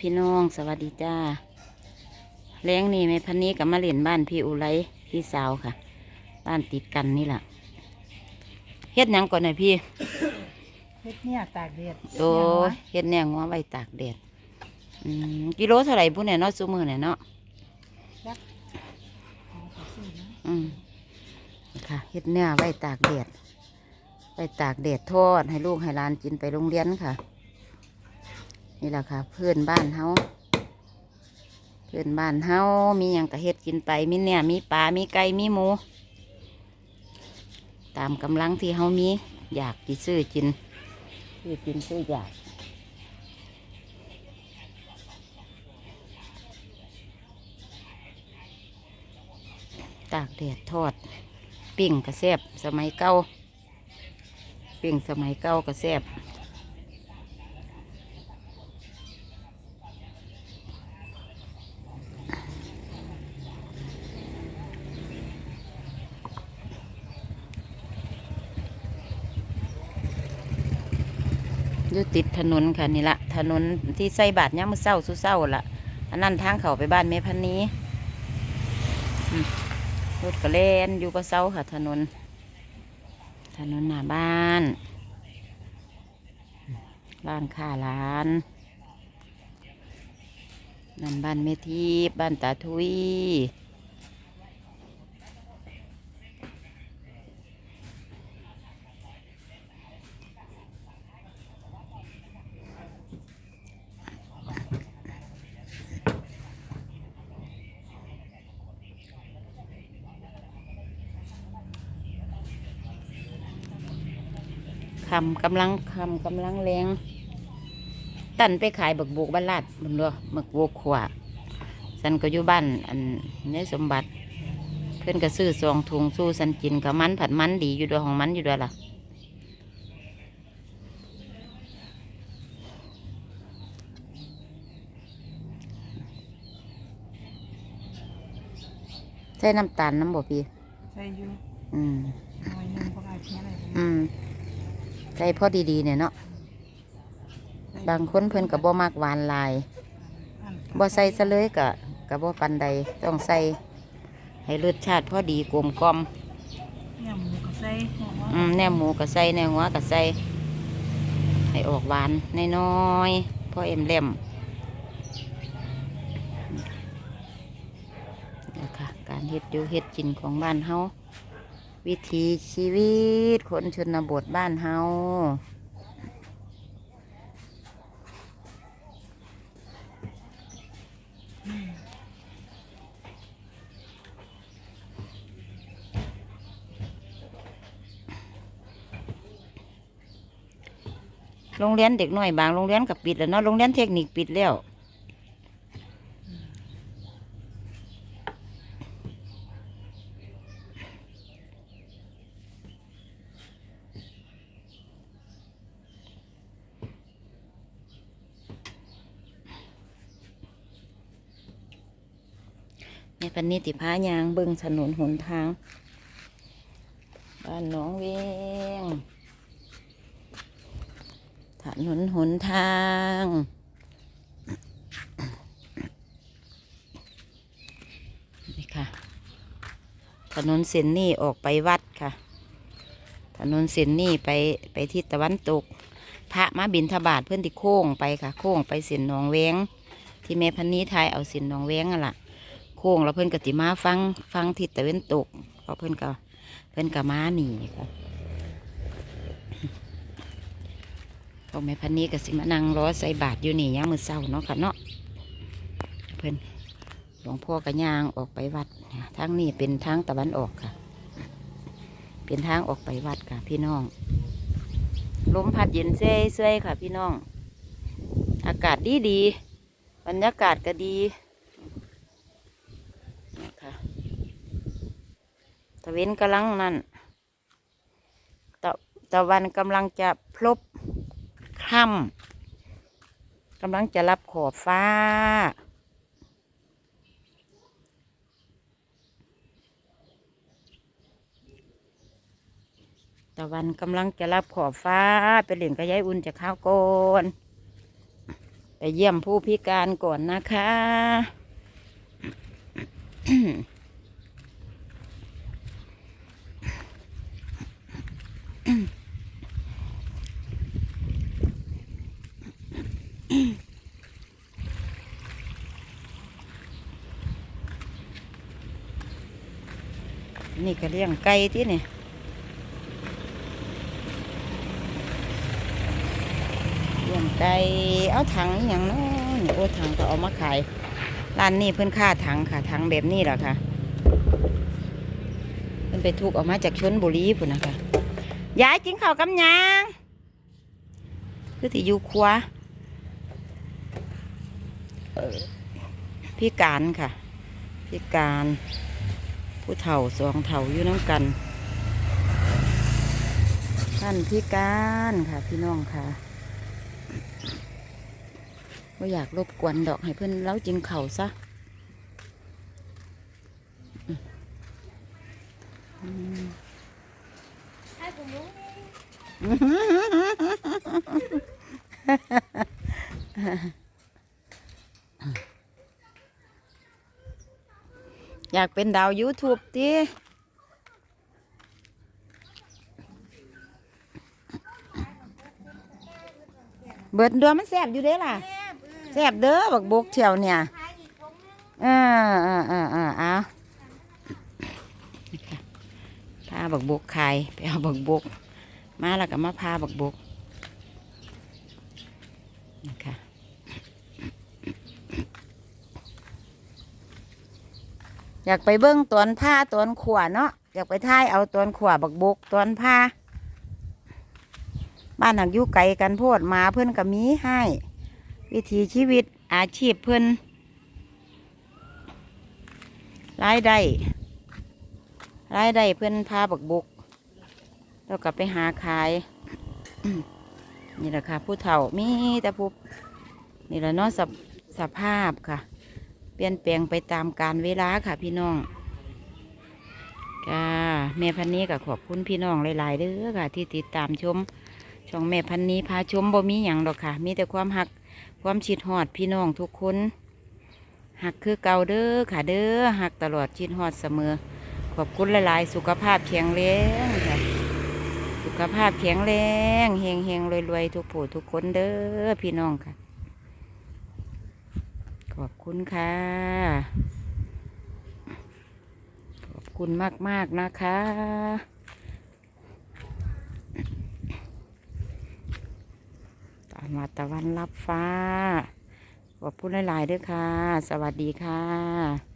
พี่น้องสวัสดีจ้าแรงนี่แม่พันนี้กับมาเล่นบ้านพี่อุไรพี่สาวค่ะ บ้านติดกันนี่แหละเฮ็ดหยังก่อนหน่อยพี่เฮ็ดเนี่ยตากแดดโอ้ยเฮ็ดแนงงัวไว้ตากแดดอืมกิโลเท่าไหร่ผู้เนี่ยเนาะซูมือเนี่ยเนาะของเขาซื้อนะอืมค่ะเฮ็ดเนื้อไว้ตากแดดไว้ตากแดดทอดให้ลูกให้หลานกินไปโรงเรียนค่ะ นี่แหละค่ะ เพื่อนบ้านเฮาเพื่อนบ้านเฮามีหยังกะเฮ็ดกินไปมีเนี่ยมีปลา มีไก่ มีหมู ตามกำลังที่เฮามี อยากกิซื้อกินซื้อกินซื้ออยากตากแดดทอด ปิ้งกระแซบสมัยเก่าปิ้งสมัยเก่ากระแซบ อยู่ติดถนนค่ะนี่ละถนนที่ใส่บาทย่ามือเศร้าสุเศร้าละอันนั้นทางเขาไปบ้านแม่พันนี้รถกระเลนอยู่ก็เศร้าค่ะ ถนน ถนนหน้าบ้านร้านค้าร้านนั่นบ้านเมทีบ้านตาทุย คำกำลังคำกำลังแรงตันไปขายบักโบกบ้านลาดบนเรือบักโบกขวาสันก็อยู่บ้านอันนี้สมบัติ เพื่อนก็ซื้อซองถุงสู้สันกินกับมันผัดมันดีอยู่ด้วยของมันอยู่ด้วยล่ะใส่น้ำตาลน้ำบ่พี่ใส่อยู่อืมหน่อยหนึงบ่ได้เพียงอะไรเลยอืม ใส่พอดีๆเนี่ยเนาะบางคนเพิ่นกับบ่มากหวานหลายอันบ่ใส่ซะเลยกะกะบ่ปันใดต้องใส่ให้รสชาติพอดีกลมกล่อมเนี่ยหมูก็ใส่หัวอืมแหนมหมูก็ใส่แหนมหัวก็ใส่ให้ออกหวานน้อยๆพอเอ็มเล่มนี่ค่ะการเฮ็ดอยู่เฮ็ดกินของบ้านเฮา วิถีชีวิตคนชนบทบ้านเฮาโรงเรียนเด็กน้อยบางโรงเรียนก็ปิดแล้วเนาะโรงเรียนเทคนิคปิดแล้ว ในปันนิติพายางเบิ่งถนนหนทาง บ้านหน้องเวงถนนหนทางนี่ค่ะ ถนนเส้นนี่ออกไปวัดค่ะ ถนนเส้นนี่ไปไปทิศตะวันตก พระมาบินทบาทเพื่อนที่โค้งไปค่ะ โค้งไปเส้นหนองแวงที่แม่พันนี้ทายเอาเส้นหนองแวงอะล่ะ โค้งแล้วเพิ่นกติมาฟังฟังทิศตะเวนตกเพราะเพิ่นก็เพิ่นก็มาหนีค่ะพอแม่พันนี้ก็สิมานังรอใส่บาตรอยู่นี่ยามมือเศร้าเนาะค่ะเนาะเพิ่นหลวงพ่อก็ย่างออกไปวัดทางนี้เป็นทางตะวันออกค่ะ เป็นทางออกไปวัดค่ะ พี่น้องลมพัดเย็นเซ่เซ่ค่ะ พี่น้อง อากาศดีดีบรรยากาศก็ดี นะคะ ตะเวนกำลังนั่นตะตะวันกำลังจะพลบค่ำกำลังจะรับขอบฟ้า ตะวันกำลังจะรับขอบฟ้า ไปเล่นกับยายอุ่นจะข้าวโกนไปเยี่ยมผู้พิการก่อนนะคะ นี่ก็เลี้ยงไก่ที่นี่เลี้ยงไก่เอาถังอย่างนาะนี่โอ้ถังก็เอามาขายร้านนี้เพิ่อนค่าถังค่ะถังแบบนี้แหละค่ะเพิ่นไปทุกออกมาจากชนบุรีพุ่นนะคะยายกินข้าวกับยังคือที่อยู่ครัวเอ่การค่ะพิการ ผู้เฒ่าสองเฒ่าอยู่น้ำกัน ท่านพิการค่ะพี่น้องค่ะว่าอยากรบกวนดอกให้เพื่อนเล้าจิงเข่าวซะอืม ให้ผมรู้ อยากเป็นดาว YouTube ติเบิดเดือมันแสบอยู่เด้ล่ะแสบเด้อบักบกเที่ยวเนี่ยขายอีกผมนึงอ่าอ่าอ่าอ่าเอาพาบักบกขายไปเอาบักบก มาแล้วก็มาพาบักบกนะคะ อยากไปเบิ้งตอนผ้าตอนขวาเนาะอยากไปท่ายเอาตอนขวาบักบกตอนผ้าบ้านหักยู่ไกลกันโพดมาเพื่อนก็มีให้ วิถีชีวิตอาชีพเพื่อนรายได้รายได้เพื่อนพาบักบุกแล้วก็ไปหาขาย นี่แหละค่ะ ผู้เฒ่ามีแต่ผู้นี่แหละเนาะสสภาพค่ะ ปลี่ยนแปลงไปตามการเวลาค่ะพี่น้องค่ะแม่พันนี้ก็ขอบคุณพี่น้องหลายๆเด้อค่ะ ที่ติดตามชมช่องแม่พันนี้พาชมบ่มีอย่างดอกค่ะ มีแต่ความหักความชิดหอดพี่น้องทุกคนหักคือเก่าเด้อค่ะเด้อหักตลอดชิดฮอดเสมอ ขอบคุณหลายๆ สุขภาพแข็งแรงค่ะสุขภาพแข็งแรงเฮงเฮงรวยๆทุกผู้ทุกคนเด้อพี่น้องค่ะ อบคุณค่ะ ขอบคุณมาก ๆ นะคะ ตามมาตะวันรับฟ้า ขอบคุณหลาย ๆ ด้วยค่ะ สวัสดีค่ะ